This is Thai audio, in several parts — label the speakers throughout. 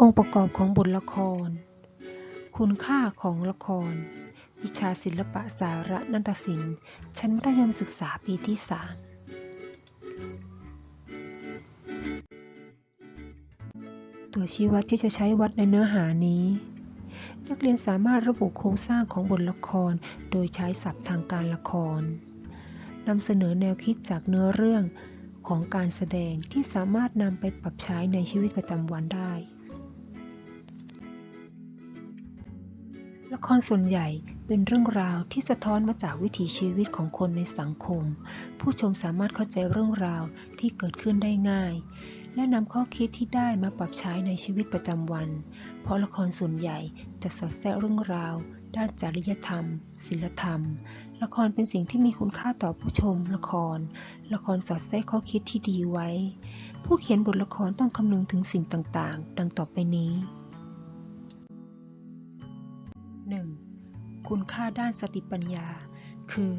Speaker 1: องค์ประกอบของบทละคร คุณค่าของละคร วิชาศิลปะสาระนันทศิลป์ชั้นมัธยมศึกษาปีที่3ตัวชี้วัดที่จะใช้วัดในเนื้อหานี้ นักเรียนสามารถระบุโครงสร้างของบทละคร โดยใช้ศัพท์ทางการละครนำเสนอแนวคิดจากเนื้อเรื่องของการแสดงที่สามารถนำไปปรับใช้ในชีวิตประจำวันได้ ละครส่วนใหญ่เป็นเรื่องราวที่สะท้อนมาจากวิถีชีวิตของคนในสังคม ผู้ชมสามารถเข้าใจเรื่องราวที่เกิดขึ้นได้ง่าย และนำข้อคิดที่ได้มาปรับใช้ในชีวิตประจำวัน เพราะละครส่วนใหญ่จะสอดแทรกเรื่องราว ด้านจริยธรรมศิลธรรม ละครเป็นสิ่งที่มีคุณค่าต่อผู้ชม ละคร ละครสอดแทรกข้อคิดที่ดีไว้ ผู้เขียนบทละครต้องคำนึงถึงสิ่งต่างๆ ดังต่อไปนี้ คุณค่าด้านสติปัญญา คือ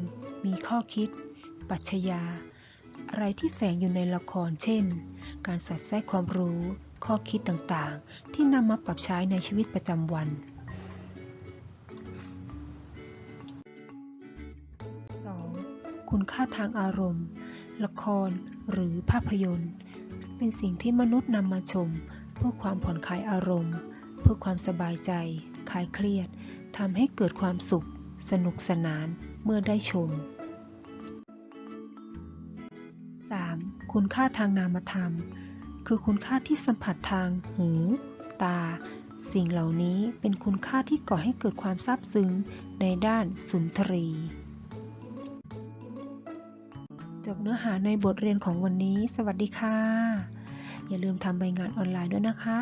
Speaker 1: มีข้อคิด ปัชญา อะไรที่แฝงอยู่ในละคร เช่น การสอดแทรกความรู้ ข้อคิดต่างๆ ที่นำมาปรับใช้ในชีวิตประจำวัน 2. คุณค่าทางอารมณ์ ละครหรือภาพยนตร์ เป็นสิ่งที่มนุษย์นำมาชม เพื่อความผ่อนคลายอารมณ์ เพื่อความสบายใจ คลายเครียดทำให้เกิดความสุข สนุกสนานเมื่อได้ชม 3. คุณค่าทางนามธรรม คือคุณค่าที่สัมผัสทางหู ตา สิ่งเหล่านี้เป็นคุณค่าที่ก่อให้เกิดความซาบซึ้งในด้านสุนทรี จบเนื้อหาในบทเรียนของวันนี้ สวัสดีค่ะ อย่าลืมทำใบงานออนไลน์ด้วยนะคะ